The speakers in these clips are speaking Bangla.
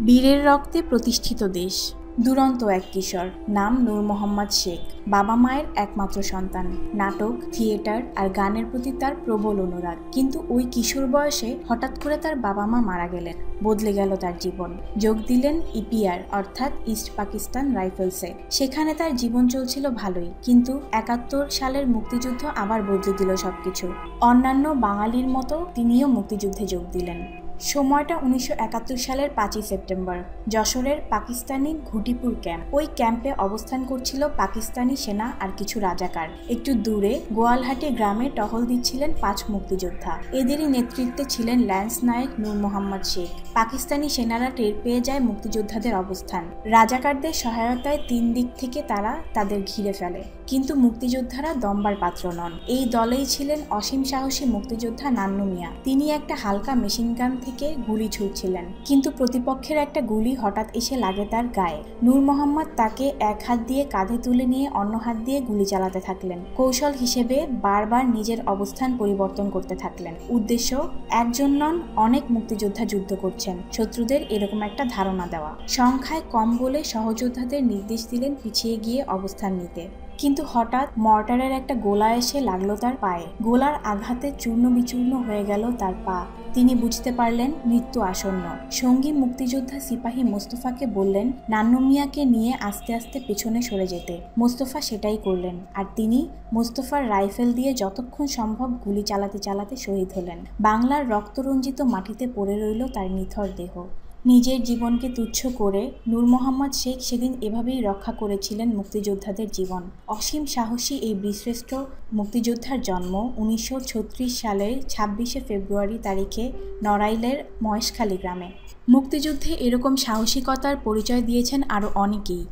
বীরের রক্তে প্রতিষ্ঠিত দেশ। দুরন্ত এক কিশোর, নাম নূর মোহাম্মদ শেখ। বাবা মায়ের একমাত্র সন্তান। নাটক, থিয়েটার আর গানের প্রতি তার প্রবল অনুরাগ। কিন্তু ওই কিশোর বয়সে হঠাৎ করে তার বাবা মা মারা গেলেন। বদলে গেল তার জীবন। যোগ দিলেন ইপিআর, অর্থাৎ ইস্ট পাকিস্তান রাইফেলসে। সেখানে তার জীবন চলছিল ভালোই। কিন্তু একাত্তর সালের মুক্তিযুদ্ধ আবার বদলে দিল সবকিছু। অন্যান্য বাঙালির মতো তিনিও মুক্তিযুদ্ধে যোগ দিলেন। সময়টা উনিশশো একাত্তর সালের পাঁচই সেপ্টেম্বর, যশোরের পাকিস্তানি ঘুটিপুর ক্যাম্প। ওই ক্যাম্পে অবস্থান করছিল পাকিস্তানি সেনা আর কিছু রাজাকার। একটু দূরে গোয়ালহাটি গ্রামে টহল দিচ্ছিলেন পাঁচ মুক্তিযোদ্ধা। এদেরই নেতৃত্বে ছিলেন ল্যান্স নায়ক নূর মোহাম্মদ শেখ। পাকিস্তানি সেনারা টের পেয়ে যায় মুক্তিযোদ্ধাদের অবস্থান। রাজাকারদের সহায়তায় তিন দিক থেকে তারা তাদের ঘিরে ফেলে। কিন্তু মুক্তিযোদ্ধারা দম্বার পাত্র নন। এই দলেই ছিলেন অসীম সাহসী মুক্তিযোদ্ধা নান্নু মিয়া। তিনি একটা হালকা মেশিন গান থেকে গুলি ছুটছিলেন কিন্তু প্রতিপক্ষের একটা গুলি হঠাৎ এসে লাগে তার গায়ে। নূর মোহাম্মদ তাকে এক হাত দিয়ে কাঁধে তুলে নিয়ে অন্য হাত দিয়ে গুলি চালাতে থাকলেন। কৌশল হিসেবে বারবার নিজের অবস্থান পরিবর্তন করতে থাকলেন। উদ্দেশ্য, একজন নন, অনেক মুক্তিযোদ্ধা যুদ্ধ করছেন। শত্রুদের এরকম একটা ধারণা দেওয়া। সংখ্যায় কম বলে সহযোদ্ধাদের নির্দেশ দিলেন পিছিয়ে গিয়ে অবস্থান নিতে। কিন্তু হঠাৎ মর্টারের একটা গোলা এসে লাগল তার পায়ে। গোলার আঘাতে চূর্ণ বিচূর্ণ হয়ে গেল তার পা। তিনি বুঝতে পারলেন মৃত্যু আসন্ন। সঙ্গী মুক্তিযোদ্ধা সিপাহী মোস্তফাকে বললেন, নান্নু মিয়াকে নিয়ে আস্তে আস্তে পেছনে সরে যেতে। মোস্তফা সেটাই করলেন আর তিনি মোস্তফার রাইফেল দিয়ে যতক্ষণ সম্ভব গুলি চালাতে চালাতে শহীদ হলেন। বাংলার রক্তরঞ্জিত মাটিতে পড়ে রইল তার নিথর দেহ। নিজের জীবনকে তুচ্ছ করে নূর মোহাম্মদ শেখ সেদিন এভাবেই রক্ষা করেছিলেন মুক্তিযোদ্ধাদের জীবন। অসীম সাহসী এই বীরশ্রেষ্ঠ মুক্তিযোদ্ধার জন্ম উনিশশো ছত্রিশ সালের ছাব্বিশে ফেব্রুয়ারি তারিখে নড়াইলের মহেশখালী গ্রামে। মুক্তিযুদ্ধে এরকম সাহসিকতার পরিচয় দিয়েছেন আরও অনেকেই।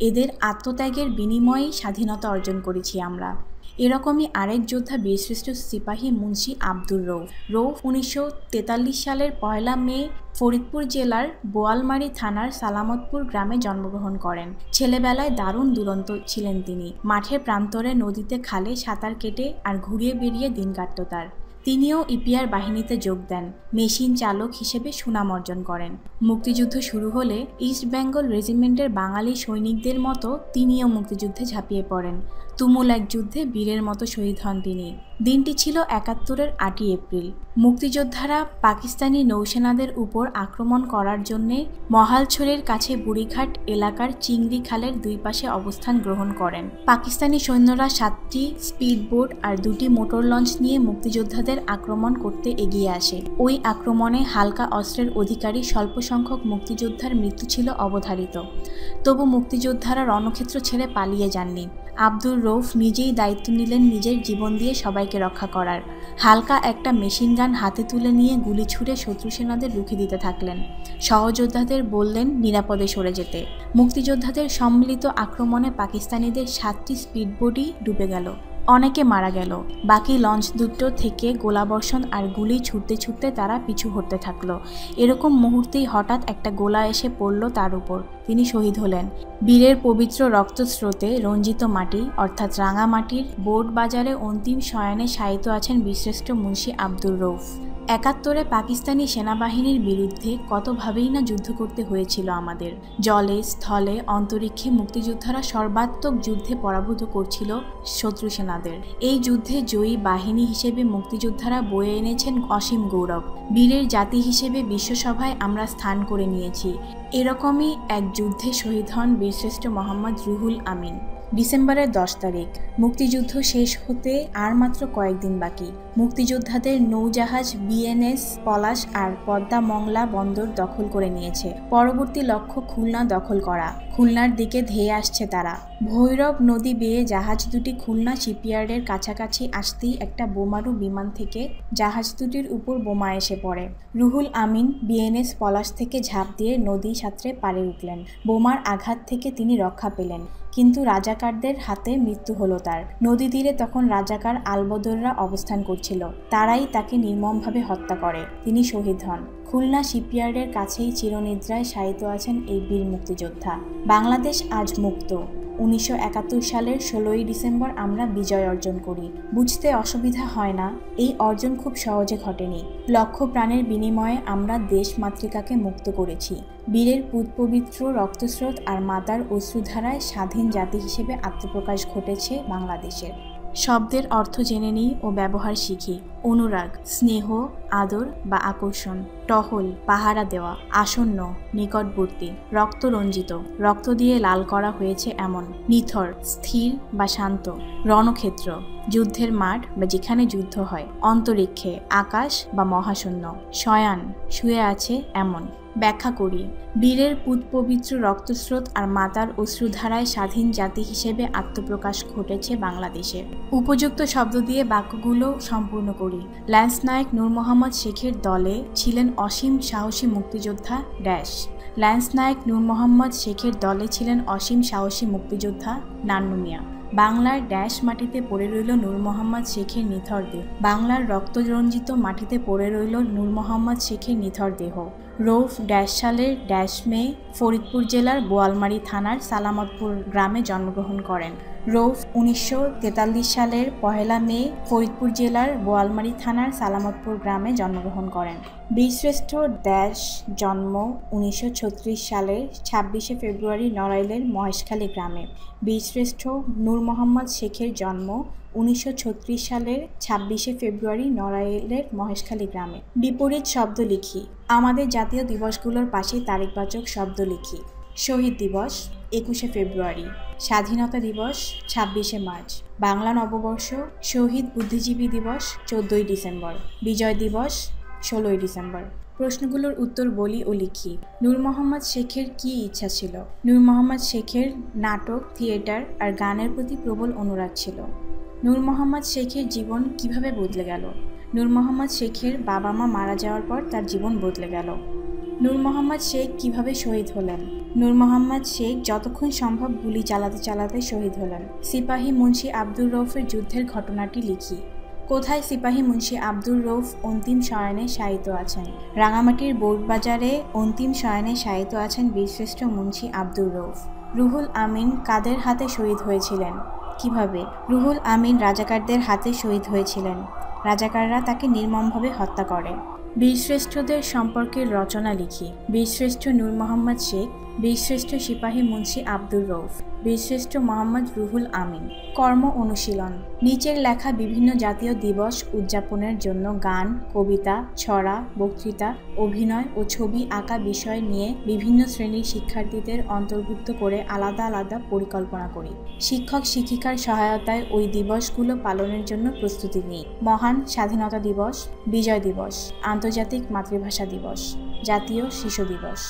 এদের আত্মত্যাগের বিনিময়েই স্বাধীনতা অর্জন করেছি আমরা। এরকমই আরেক যোদ্ধা বীরশ্রেষ্ঠ সিপাহী মুন্সি আব্দুর রৌফ রৌফ উনিশশো সালের পয়লা মে ফরিদপুর জেলার বোয়ালমারি থানার সালামতপুর গ্রামে জন্মগ্রহণ করেন। ছেলেবেলায় দারুণ দুরন্ত ছিলেন তিনি। মাঠের প্রান্তরে নদীতে খালে সাঁতার কেটে আর ঘুরিয়ে বেরিয়ে দিন কাটত তার। তিনিও ইপিআর বাহিনীতে যোগ দেন, মেশিন চালক হিসেবে সুনাম অর্জন করেন। মুক্তিযুদ্ধ শুরু হলে ইস্ট বেঙ্গল রেজিমেন্টের বাঙালি সৈনিকদের মতো তিনিও মুক্তিযুদ্ধে ঝাঁপিয়ে পড়েন। তুমুল এক যুদ্ধে বীরের মতো শহীদ হন তিনি। দিনটি ছিল একাত্তরের আটই এপ্রিল। মুক্তিযোদ্ধারা পাকিস্তানি নৌসেনাদের উপর আক্রমণ করার জন্যে মহালছড়ির কাছে বুড়িঘাট এলাকার চিংড়ি খালের দুই পাশে অবস্থান গ্রহণ করেন। পাকিস্তানি সৈন্যরা সাতটি স্পিডবোট আর দুটি মোটর লঞ্চ নিয়ে মুক্তিযোদ্ধাদের আক্রমণ করতে এগিয়ে আসে। ওই আক্রমণে হালকা অস্ত্রের অধিকারী স্বল্প সংখ্যক মুক্তিযোদ্ধার মৃত্যু ছিল অবধারিত। তবু মুক্তিযোদ্ধারা রণক্ষেত্র ছেড়ে পালিয়ে যাননি। আব্দুর রৌফ নিজেই দায়িত্ব নিলেন নিজের জীবন দিয়ে সবাইকে রক্ষা করার। হালকা একটা মেশিন গান হাতে তুলে নিয়ে গুলি ছুড়ে শত্রু সেনাদের রুখে দিতে থাকলেন। সহযোদ্ধাদের বললেন, নিরাপদে সরে যেতে। মুক্তিযোদ্ধাদের সম্মিলিত আক্রমণে পাকিস্তানিদের সাতটি স্পিডবোটই ডুবে গেল। অনেকে মারা গেল। বাকি লঞ্চ দুটো থেকে গোলাবর্ষণ আর গুলি ছুটতে ছুটতে তারা পিছু হতে থাকল। এরকম মুহূর্তেই হঠাৎ একটা গোলা এসে পড়ল তার উপর। তিনি শহীদ হলেন। বীরের পবিত্র রক্তস্রোতে রঞ্জিত মাটি, অর্থাৎ রাঙামাটির বোর্ড বাজারে অন্তিম শয়নে শায়িত আছেন বিশ্রেষ্ঠ মুন্সী আব্দুর রৌফ একাত্তরে পাকিস্তানি সেনাবাহিনীর বিরুদ্ধে কতভাবেই না যুদ্ধ করতে হয়েছিল আমাদের। জলে, স্থলে, অন্তরিক্ষে মুক্তিযোদ্ধারা সর্বাত্মক যুদ্ধে পরাভূত করছিল শত্রু সেনাদের। এই যুদ্ধে জয়ী বাহিনী হিসেবে মুক্তিযোদ্ধারা বয়ে এনেছেন অসীম গৌরব। বীরের জাতি হিসেবে বিশ্বসভায় আমরা স্থান করে নিয়েছি। এরকমই এক যুদ্ধে শহীদ হন বীরশ্রেষ্ঠ মোহাম্মদ রুহুল আমিন। ডিসেম্বরের দশ তারিখ। মুক্তিযুদ্ধ শেষ হতে আর মাত্র কয়েকদিন বাকি। মুক্তিযোদ্ধাদের নৌজাহাজ, বিএনএস, পলাশ আর পদ্মা মংলা বন্দর দখল করে নিয়েছে। পরবর্তী লক্ষ্য খুলনা দখল করা। খুলনার দিকে ধেয়ে আসছে তারা। ভৈরব নদী বেয়ে জাহাজ দুটি খুলনা শিপইয়ার্ডের কাছাকাছি আসতেই একটা বোমারু বিমান থেকে জাহাজ দুটির উপর বোমা এসে পড়ে। রুহুল আমিন বিএনএস পলাশ থেকে ঝাঁপ দিয়ে নদী সাঁতরে পারে উঠলেন। বোমার আঘাত থেকে তিনি রক্ষা পেলেন। কিন্তু রাজাকারদের হাতে মৃত্যু হলো তার। নদী তীরে তখন রাজাকার আলবদররা অবস্থান করছিল। তারাই তাকে নির্মমভাবে হত্যা করে। তিনি শহীদ হন। খুলনা শিপইয়ার্ডের কাছেই চিরনিদ্রায় শায়িত আছেন এই বীর মুক্তিযোদ্ধা। বাংলাদেশ আজ মুক্ত। উনিশশো একাত্তর সালের ষোলোই ডিসেম্বর আমরা বিজয় অর্জন করি। বুঝতে অসুবিধা হয় না, এই অর্জন খুব সহজে ঘটেনি। লক্ষ প্রাণের বিনিময়ে আমরা দেশ মাতৃকাকে মুক্ত করেছি। বীরের পুতপবিত্র রক্তস্রোত আর মাতার অশ্রুধারায় স্বাধীন জাতি হিসেবে আত্মপ্রকাশ ঘটেছে বাংলাদেশের। শব্দের অর্থ জেনে নিই ও ব্যবহার শিখি। অনুরাগ, স্নেহ, আদর বা আকর্ষণ, টহল, পাহারা দেওয়া, আসন্ন, নিকটবর্তী, রক্তরঞ্জিত, রক্ত দিয়ে লাল করা হয়েছে এমন, নিথর, স্থির বা শান্ত, রণক্ষেত্র, যুদ্ধের মাঠ বা যেখানে যুদ্ধ হয়, অন্তরিক্ষে, আকাশ বা মহাশূন্য, শয়ান, শুয়ে আছে এমন। ব্যাখ্যা করি। বীরের পুতপবিত্র রক্তস্রোত আর মাতার অশ্রুধারায় স্বাধীন জাতি হিসেবে আত্মপ্রকাশ ঘটেছে বাংলাদেশে। উপযুক্ত শব্দ দিয়ে বাক্যগুলো সম্পূর্ণ করি। ল্যান্স নায়ক নূর মোহাম্মদ শেখের দলে ছিলেন অসীম সাহসী মুক্তিযোদ্ধা ড্যাশ। ল্যান্স নায়ক নূর মোহাম্মদ শেখের দলে ছিলেন অসীম সাহসী মুক্তিযোদ্ধা নান্নু মিয়া। বাংলার ড্যাশ মাটিতে পড়ে রইল নূর মোহাম্মদ শেখের নিথর দেহ। বাংলার রক্তরঞ্জিত মাটিতে পড়ে রইল নূর মোহাম্মদ শেখের নিথর দেহ। রৌফ ড্যাশ সালের ড্যাশ মে ফরিদপুর জেলার বোয়ালমারি থানার সালামতপুর গ্রামে জন্মগ্রহণ করেন। রৌফ উনিশশো সালের পহেলা মে ফরিদপুর জেলার বোয়ালমারি থানার সালামতপুর গ্রামে জন্মগ্রহণ করেন। বীরশ্রেষ্ঠ ড্যাশ জন্ম উনিশশো ছত্রিশ সালের ছাব্বিশে ফেব্রুয়ারি নড়াইলের মহেশখালী গ্রামে। বীরশ্রেষ্ঠ নূর মোহাম্মদ শেখের জন্ম উনিশশো ছত্রিশ সালের ছাব্বিশে ফেব্রুয়ারি নড়াইলের মহেশখালী গ্রামে। বিপরীত শব্দ লিখি। আমাদের জাতীয় দিবসগুলোর পাশে তারিখবাচক শব্দ লিখি। শহীদ দিবস একুশে ফেব্রুয়ারি, স্বাধীনতা দিবস, ছাব্বিশে মার্চ, বাংলা নববর্ষ, শহীদ বুদ্ধিজীবী দিবস, চোদ্দই ডিসেম্বর, বিজয় দিবস, ষোলোই ডিসেম্বর। প্রশ্নগুলোর উত্তর বলি ও লিখি। নূর মোহাম্মদ শেখের কি ইচ্ছা ছিল? নূর মোহাম্মদ শেখের নাটক, থিয়েটার আর গানের প্রতি প্রবল অনুরাগ ছিল। নূর মোহাম্মদ শেখের জীবন কীভাবে বদলে গেল? নূর মোহাম্মদ শেখের বাবা মা মারা যাওয়ার পর তার জীবন বদলে গেল। নূর মোহাম্মদ শেখ কীভাবে শহীদ হলেন? নূর মোহাম্মদ শেখ যতক্ষণ সম্ভব গুলি চালাতে চালাতে শহীদ হলেন। সিপাহী মুন্সি আব্দুর রৌফের যুদ্ধের ঘটনাটি লিখি। কোথায় সিপাহী মুন্সি আব্দুর রৌফ অন্তিম শয়নে শায়িত আছেন? রাঙামাটির বোর্ডবাজারে অন্তিম শয়নে শায়িত আছেন বীরশ্রেষ্ঠ মুন্সি আব্দুর রৌফ রুহুল আমিন কাদের হাতে শহীদ হয়েছিলেন? কীভাবে? রুহুল আমিন রাজাকারদের হাতে শহীদ হয়েছিলেন। রাজাকাররা তাকে নির্মমভাবে হত্যা করে। বীরশ্রেষ্ঠদের সম্পর্কে রচনা লিখি। বীরশ্রেষ্ঠ নূর মোহাম্মদ শেখ বীরশ্রেষ্ঠ সিপাহী মুন্সি আব্দুর রৌফ বীরশ্রেষ্ঠ মোহাম্মদ রুহুল আমিন। কর্ম অনুশীলন। নিচের লেখা বিভিন্ন জাতীয় দিবস উদযাপনের জন্য গান, কবিতা, ছড়া, বক্তৃতা, অভিনয় ও ছবি আঁকা বিষয় নিয়ে বিভিন্ন শ্রেণির শিক্ষার্থীদের অন্তর্ভুক্ত করে আলাদা আলাদা পরিকল্পনা করি। শিক্ষক শিক্ষিকার সহায়তায় ওই দিবসগুলো পালনের জন্য প্রস্তুতি নিই। মহান স্বাধীনতা দিবস, বিজয় দিবস, আন্তর্জাতিক মাতৃভাষা দিবস, জাতীয় শিশু দিবস।